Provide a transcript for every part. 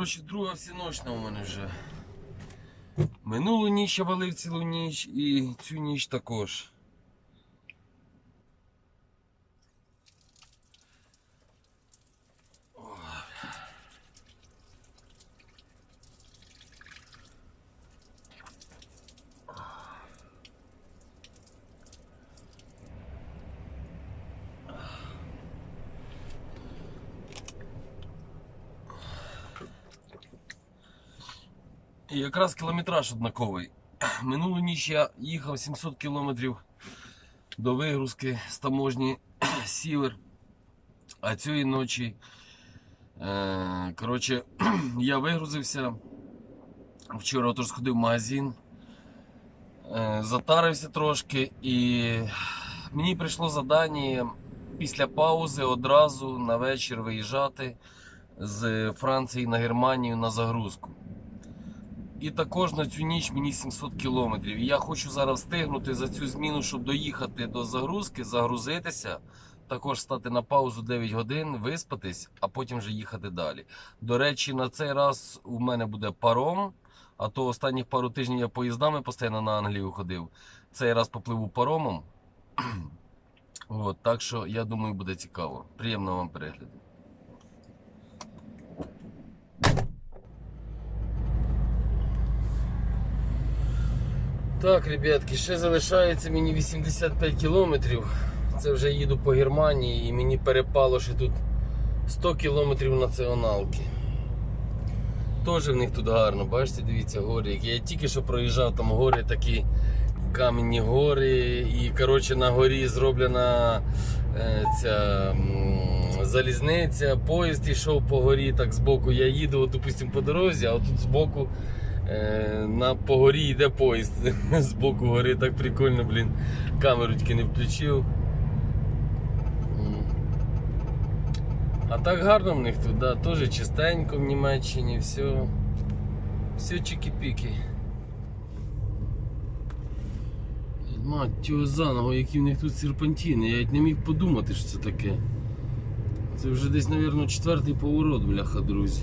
Коротше, друга всіночна у мене вже. Минулу ніч я валив цілу ніч і цю ніч також. І якраз кілометраж однаковий. Минулу ніч я їхав 700 кілометрів до вигрузки з таможні Сівер. А цієї ночі, е, коротше, я вигрузився. Вчора отож сходив в магазин, е, затарився трошки і мені прийшло завдання після паузи одразу на вечір виїжджати з Франції на Германію на загрузку. І також на цю ніч мені 700 кілометрів. Я хочу зараз встигнути за цю зміну, щоб доїхати до загрузки, загрузитися, також стати на паузу 9 годин, виспатись, а потім вже їхати далі. До речі, на цей раз у мене буде паром. А то останніх пару тижнів я поїздами постійно на Англію ходив. Цей раз попливу паромом. От, так що я думаю, буде цікаво. Приємного вам перегляду. Так, ребятки, ще залишається мені 85 кілометрів. Це вже їду по Германії і мені перепало ще тут 100 кілометрів націоналки. Теж в них тут гарно, бачите, дивіться, гори. Я тільки що проїжджав там гори такі кам'яні гори, і коротше на горі зроблена е, ця залізниця, поїзд йшов по горі, так збоку. Я їду, от, допустим, по дорозі, а тут збоку на по горі йде поїзд. З боку гори так прикольно, блін. Камеру тільки не включив. А так гарно в них тут, да, теж чистенько в Німеччині, все. Все чики-піки. Мать цього за ногу, які в них тут серпантини. Я навіть не міг подумати, що це таке. Це вже десь, мабуть, четвертий поворот, бляха, друзі.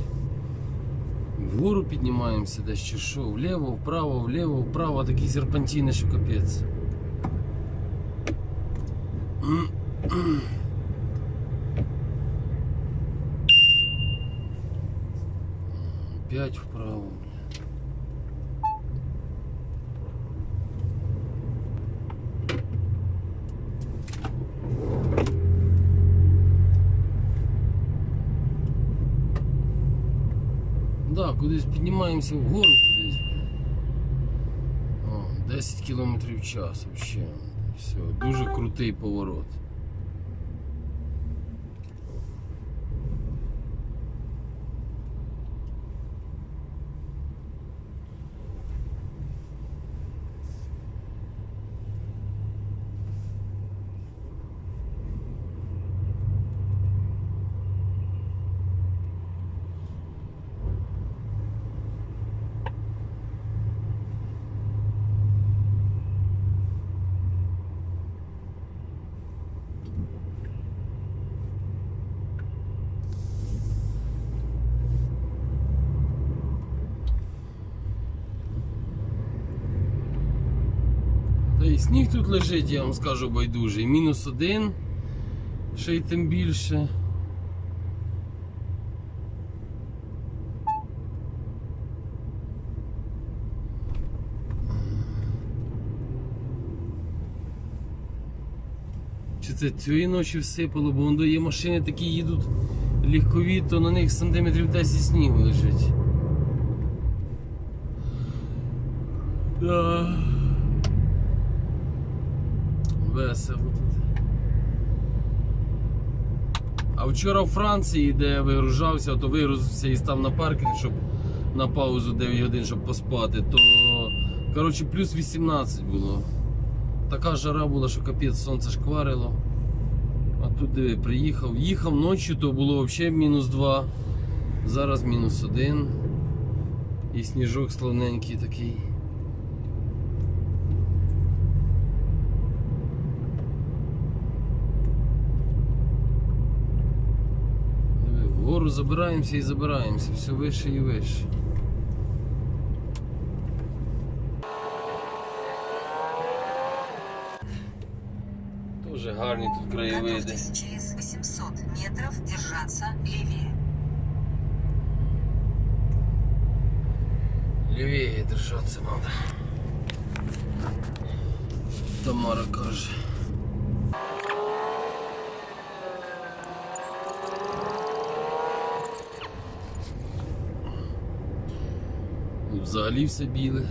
Вгору піднімаємося десь чи що, вліво, вправо, вліво, вправо, такі серпантини, що капець. П'ять вправо. Піднімаємося вгору кудись. О, 10 км в час взагалі. Все, дуже крутий поворот. І сніг тут лежить, я вам скажу байдужий. Мінус один, ще й тим більше. Чи це цієї ночі всипало, бо воно є машини такі їдуть легкові, то на них сантиметрів 10 снігу лежить. Да. Весело тут. А вчора в Франції, де я вигружався, то вигрузився і став на паркінг, щоб на паузу 9 годин, щоб поспати, то коротше плюс 18 було. Така жара була, що капець сонце шкварило. А тут диви, приїхав. Їхав ночі, то було взагалі мінус 2. Зараз мінус 1. І сніжок славненький такий. Вгору забираємося і забираємося, все вище і вище. Дуже гарні тут краєвиди. Готовьтесь через 800 метров держаться левее. Лівіє держатися треба. Тамара каже. Тут Взагалі все біле.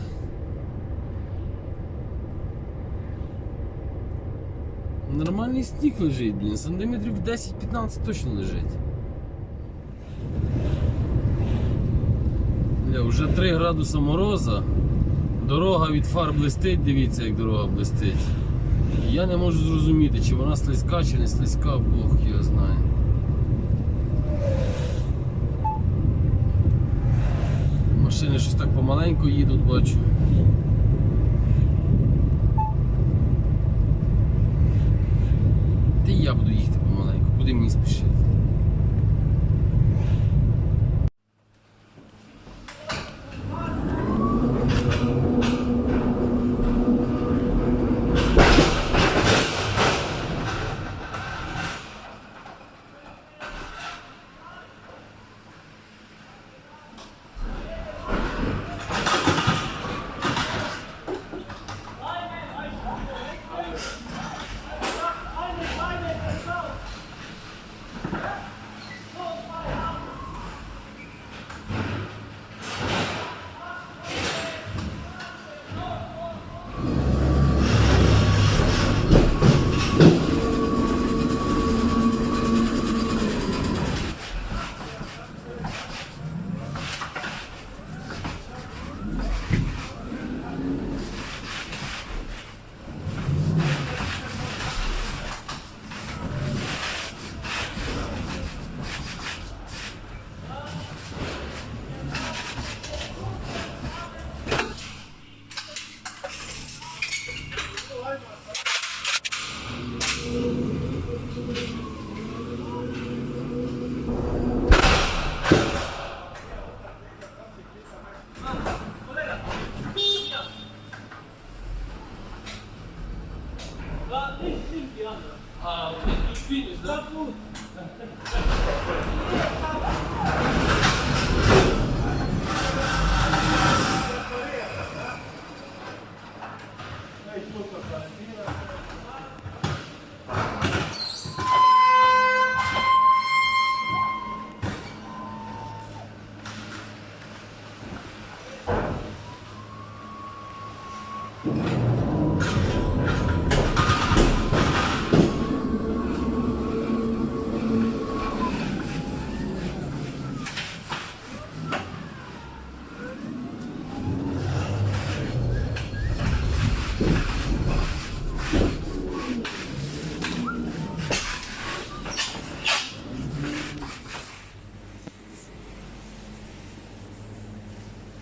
Нормальний сніг лежить, блін, сантиметрів 10-15 точно лежить. Бля, вже 3 градуса мороза. Дорога від фар блистить, дивіться, як дорога блистить. Я не можу зрозуміти, чи вона слизька, чи не слизька, Бог його знає. Машини щось так помаленьку їдуть, бачу. Та й я буду їхати помаленьку, куди мені спішити? А, вот тут финиш, да? Да.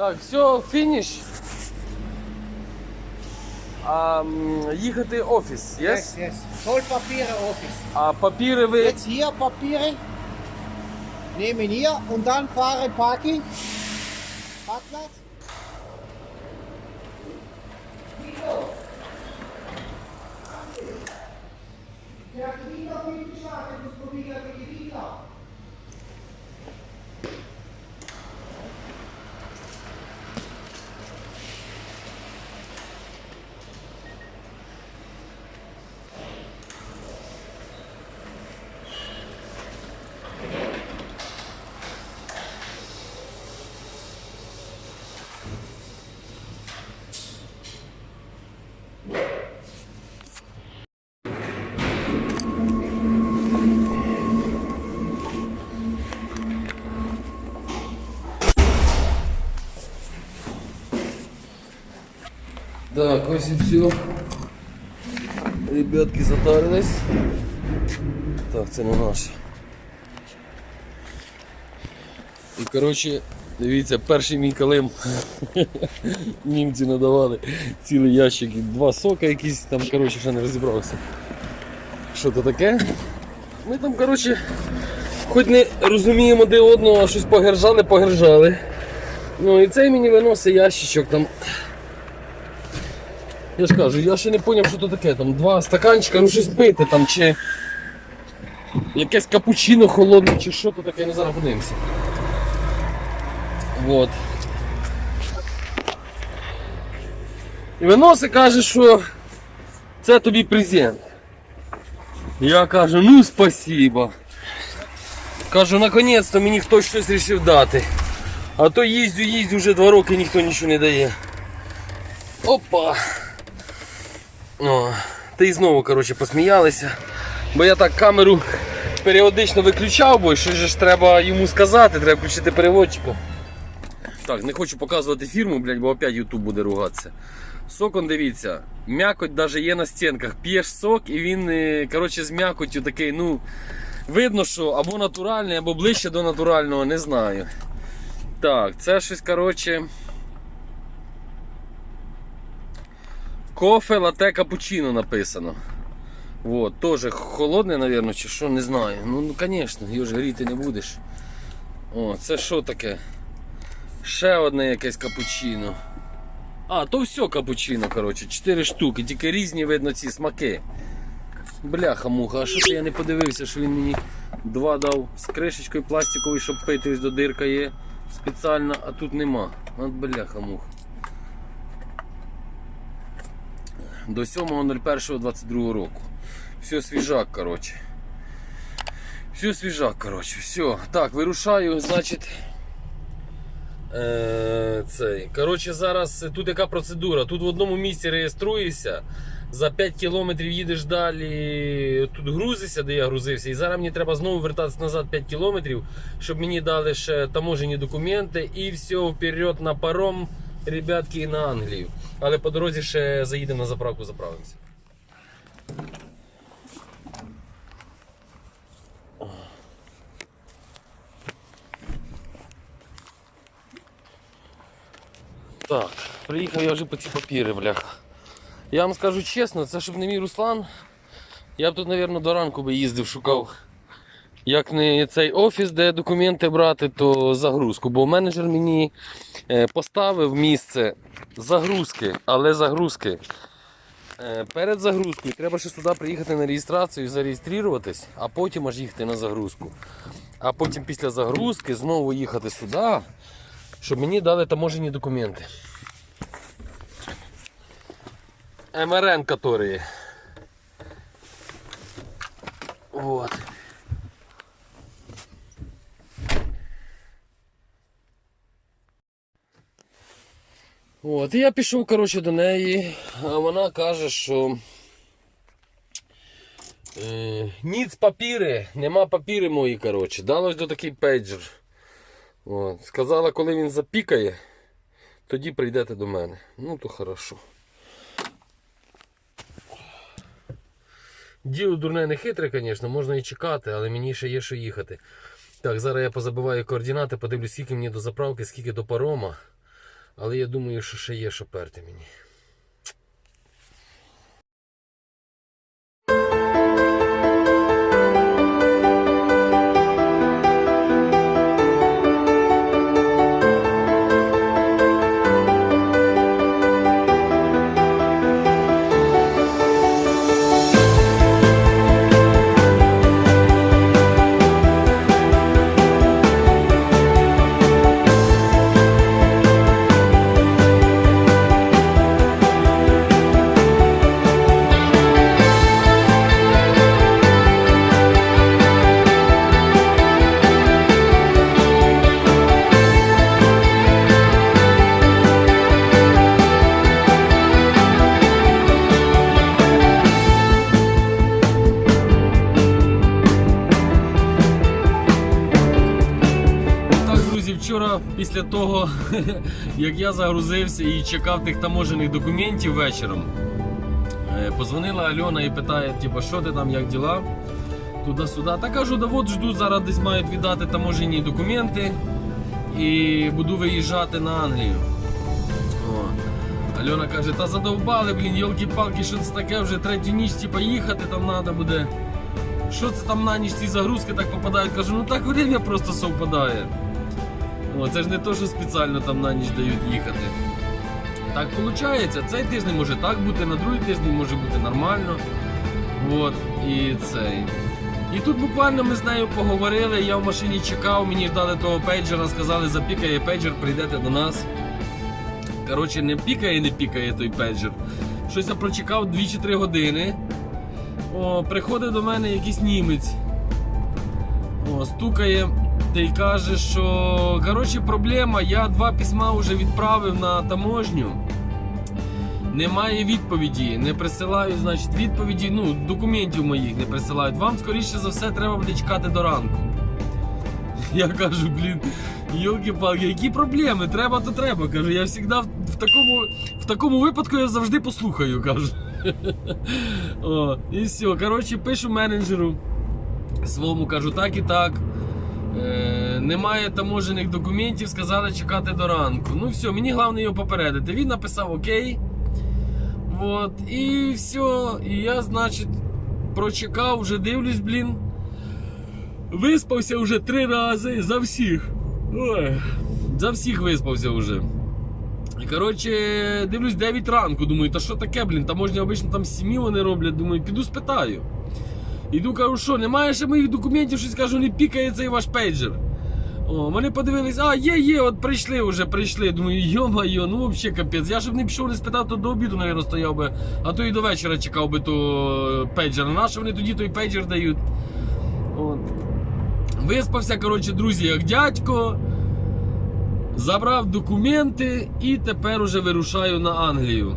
Так, все, фініш. А, їхати офіс, yes? Yes, yes. Zollpapiere Office. А папіри ви. Jetzt hier Papiere. Nehmen hier und dann fahren Parking. Parkplatz. Так, ось і все. Ребятки затарились. Так, це не наше. І коротше, дивіться, перший мій калим німці надавали цілий ящик два сока якісь там, коротше, ще не розібрався. Що то таке? Ми там, коротше, хоч не розуміємо де одного, а щось погержали, погержали. Ну і цей мені виносить ящичок там. Я ж кажу, я ще не зрозумів, що то таке. Там два стаканчика, ну щось пити там, чи якесь капучино холодне, чи що то таке, не зараз подивимося. Вот. І виносить каже, що це тобі презент. Я кажу, ну спасибо. Кажу, наконець-то мені хтось щось вирішив дати. А то їздю, їздю вже два роки ніхто нічого не дає. Опа. О, та й знову, коротше, посміялися. Бо я так камеру періодично виключав, бо щось ж треба йому сказати, треба включити переводчика. Так, не хочу показувати фірму, блядь, бо опять YouTube буде ругатися. Сок, он дивіться, м'якоть навіть є на стінках. П'єш сок і він е, коротше, з м'якоттю такий, ну, видно, що або натуральний, або ближче до натурального, не знаю. Так, це щось, коротше. Кофе лате капучино написано. Вот, тоже холодне, наверное, чи що, не знаю. Ну, ну звісно, його ж гріти не будеш. О, це що таке? Ще одне якесь капучино. А, то все капучино, коротше, 4 штуки, тільки різні видно ці смаки. Бляха муха, а що це я не подивився, що він мені два дав з кришечкою пластиковою, щоб пити, ось до дирка є спеціально, а тут нема. От бляха До 7.01.22 року. Все свіжак, коротше. Все свіжак, коротше, все. Так, вирушаю, значить. Е, цей. Коротше, зараз тут яка процедура. Тут в одному місці реєструєшся, за 5 кілометрів їдеш далі, тут грузишся, де я грузився, і зараз мені треба знову вертатися назад 5 кілометрів, щоб мені дали ще таможені документи і все вперед на паром, ребятки, і на Англію. Але по дорозі ще заїдемо на заправку, заправимося. Так, приїхав я вже по ці папіри, бляха. Я вам скажу чесно, це щоб не мій Руслан. Я б тут, мабуть, до ранку би їздив, шукав. Як не цей офіс, де документи брати, то загрузку. Бо менеджер мені е, поставив місце загрузки, але загрузки. Е, Перед загрузкою треба ще сюди приїхати на реєстрацію і зареєструватись, а потім аж їхати на загрузку. А потім після загрузки знову їхати сюди, щоб мені дали таможені документи. МРН, которые. Вот. От, і я пішов, коротше, до неї, а вона каже, що е, ніц папіри, нема папіри мої, коротше. Далось до такий пейджер. От. Сказала, коли він запікає, тоді прийдете до мене. Ну, то хорошо. Діло дурне не хитре, звісно, можна і чекати, але мені ще є що їхати. Так, зараз я позабиваю координати, подивлюсь, скільки мені до заправки, скільки до парома. Але я думаю, що ще є що перти мені. як я загрузився і чекав тих таможених документів вечором, е, позвонила Альона і питає, типу, що ти там, як діла? Туди-сюди. Та кажу, да от жду, зараз десь мають віддати таможені документи і буду виїжджати на Англію. Альона каже, та задовбали, блін, йолки-палки, що це таке вже третю ніч типу, їхати там треба буде. що це там на ніч ці загрузки так попадають? Кажу, ну так время просто совпадає. Це ж не то, що спеціально там на ніч дають їхати. Так виходить, цей тиждень може так бути, на другий тиждень може бути нормально. От, і цей. І тут буквально ми з нею поговорили, я в машині чекав, мені дали того пейджера, сказали, запікає пейджер, прийдете до нас. Коротше, не пікає, не пікає той пейджер. Щось я прочекав 2 чи 3 години. О, приходить до мене якийсь німець. О, стукає та й каже, що коротше, проблема, я два письма вже відправив на таможню. Немає відповіді, не присилають, значить, відповіді, ну, документів моїх не присилають. Вам, скоріше за все, треба буде чекати до ранку. Я кажу, блін, йолки-палки, які проблеми? Треба, то треба. Кажу, я завжди в такому, в такому випадку я завжди послухаю, кажу. О, і все. Коротше, пишу менеджеру своєму, кажу, так і так. Е, немає таможених документів, сказали чекати до ранку. Ну все, мені головне його попередити. Він написав окей. Вот, і все. І я, значить, прочекав, вже дивлюсь, блін. Виспався вже три рази за всіх. Ой, за всіх виспався вже. Коротше, дивлюсь 9 ранку, думаю, та що таке, блін, таможня обично там 7 вони роблять, думаю, піду спитаю. Іду, кажу, що, немає ще моїх документів, щось кажу, не пікає цей ваш пейджер. О, вони подивились, а є, є, от прийшли вже, прийшли. Думаю, йо-майо, ну взагалі капець. Я щоб не пішов, не спитав, то до обіду, мабуть, стояв би, а то і до вечора чекав би то пейджер. На що вони тоді той пейджер дають? От. Виспався, коротше, друзі, як дядько. Забрав документи і тепер уже вирушаю на Англію.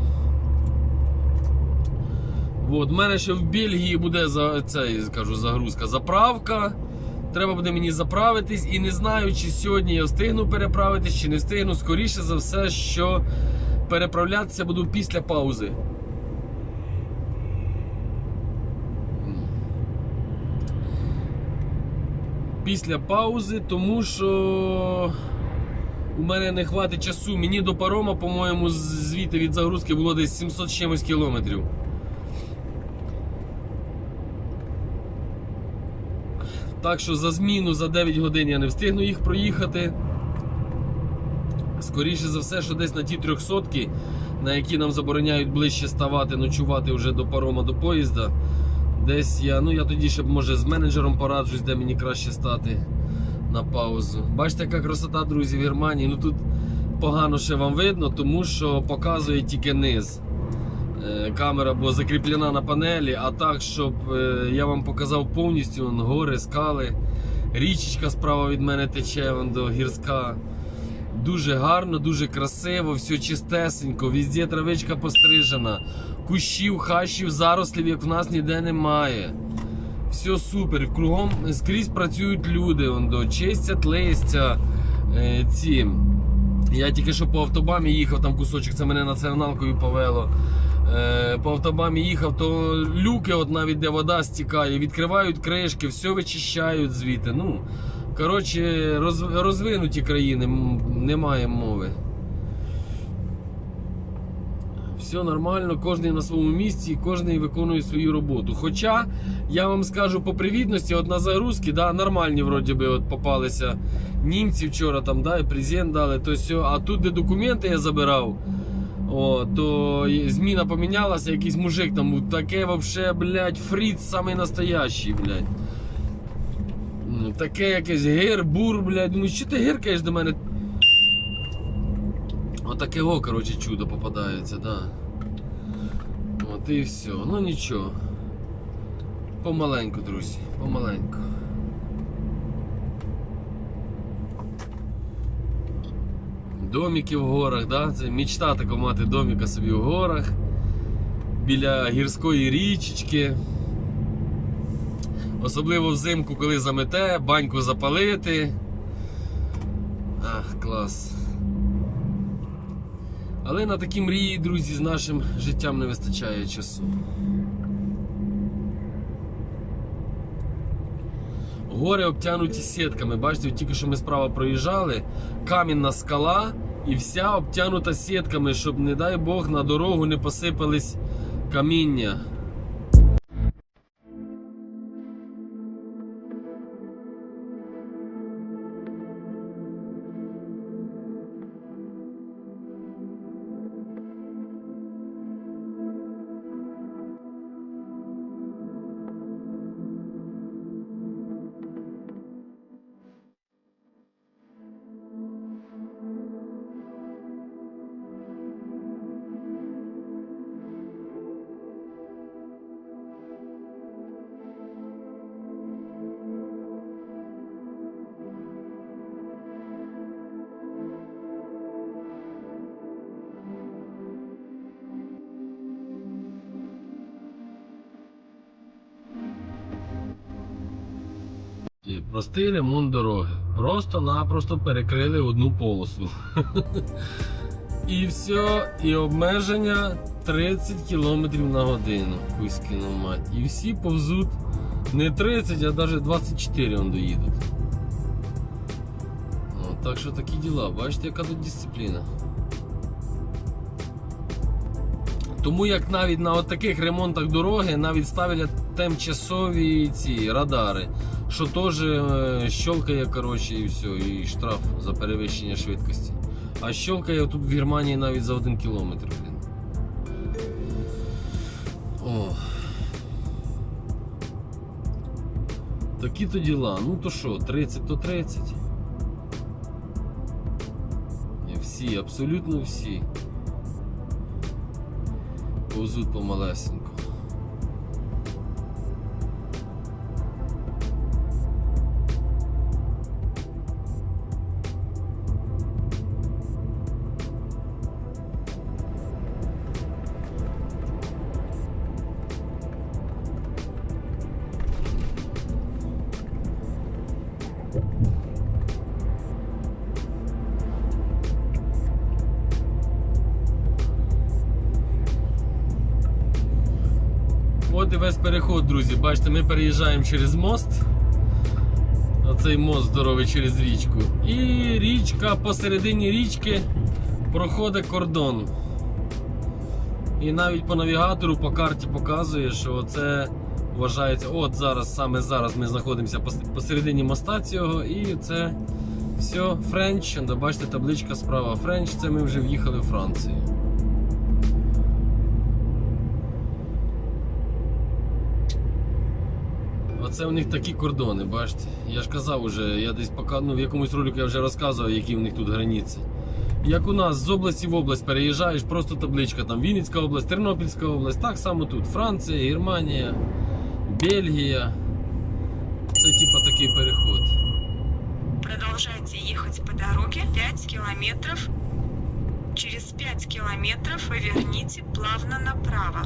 От, в мене ще в Бельгії буде за цей, кажу, загрузка, заправка. Треба буде мені заправитись і не знаю, чи сьогодні я встигну переправитись, чи не встигну. Скоріше за все, що переправлятися буду після паузи. Після паузи, тому що у мене не хватить часу. Мені до парома, по-моєму, звідти від загрузки було десь 700 з чимось кілометрів. Так що за зміну за 9 годин я не встигну їх проїхати. Скоріше за все, що десь на ті 300, на які нам забороняють ближче ставати, ночувати вже до парома до поїзда. Десь я, ну я тоді ще може з менеджером пораджусь, де мені краще стати на паузу. Бачите, яка красота, друзі, в Германії. Ну тут погано ще вам видно, тому що показує тільки низ. Е, Камера була закріплена на панелі, а так, щоб е, я вам показав повністю гори, скали. Річечка справа від мене тече вон, до гірська. Дуже гарно, дуже красиво, все чистесенько, везде травичка пострижена, кущів, хащів, зарослів, як в нас ніде немає. Все супер. Кругом скрізь працюють люди, вон, до, чистять листя. Е, ці. Я тільки що по автобамі їхав, там кусочок, це мене націоналкою повело. Е, по автобамі їхав, то люки, от навіть де вода стікає, відкривають кришки, все вичищають звідти. Ну, коротше, роз, розвинуті країни, немає мови. Все нормально, кожен на своєму місці, кожен виконує свою роботу. Хоча я вам скажу по привітності, от на загрузки, да, нормальні вроді би от попалися німці вчора там, да, і презент дали, то все. А тут, де документи я забирав, о, то зміна помінялася, якийсь мужик там таке вообще, блядь, фріц самий настоящий, блядь. Ну, Таке якесь гир, бур, блядь. Ну що ти гиркаєш до мене? Отаке о, коротше, чудо попадається, да. От і все. Ну нічого. Помаленьку, друзі, помаленьку. Домики в горах, да? Це мечта така мати домика собі в горах. Біля гірської річечки. Особливо взимку, коли замете, баньку запалити. Ах, клас. Але на такі мрії, друзі, з нашим життям не вистачає часу. Гори обтянуті сітками. Бачите, тільки що ми справа проїжджали, камінна скала і вся обтянута сітками, щоб, не дай Бог, на дорогу не посипались каміння. Простий ремонт дороги. Просто-напросто перекрили одну полосу. І все, і обмеження 30 км на годину. Мать. І всі повзуть не 30, а навіть 24 он доїдуть. Ну, так що такі діла. Бачите, яка тут дисципліна. Тому як навіть на таких ремонтах дороги навіть ставлять тимчасові ці радари, що теж е, щелкає, коротше, і все, і штраф за перевищення швидкості. А щелкає тут в Германії навіть за один кілометр. Блін. О. Такі то діла. Ну то що, 30 то 30. Всі, абсолютно всі. Повзуть помалесенько. От весь переход, друзі. Бачите, ми переїжджаємо через мост. Оцей мост здоровий через річку. І річка посередині річки проходить кордон. І навіть по навігатору, по карті показує, що це вважається. От зараз, саме зараз ми знаходимося посередині моста цього, і це все Френч. Бачите, табличка справа Френч, це ми вже в'їхали в Францію. Оце у них такі кордони, бачите. Я ж казав уже, я десь пока, ну, в якомусь ролику я вже розказував, які в них тут границі. Як у нас з області в область переїжджаєш, просто табличка там Вінницька область, Тернопільська область, так само тут Франція, Германія, Бельгія. Це типа такий переход. Продолжайте ехать по дороге 5 километров. Через 5 километров поверните плавно направо.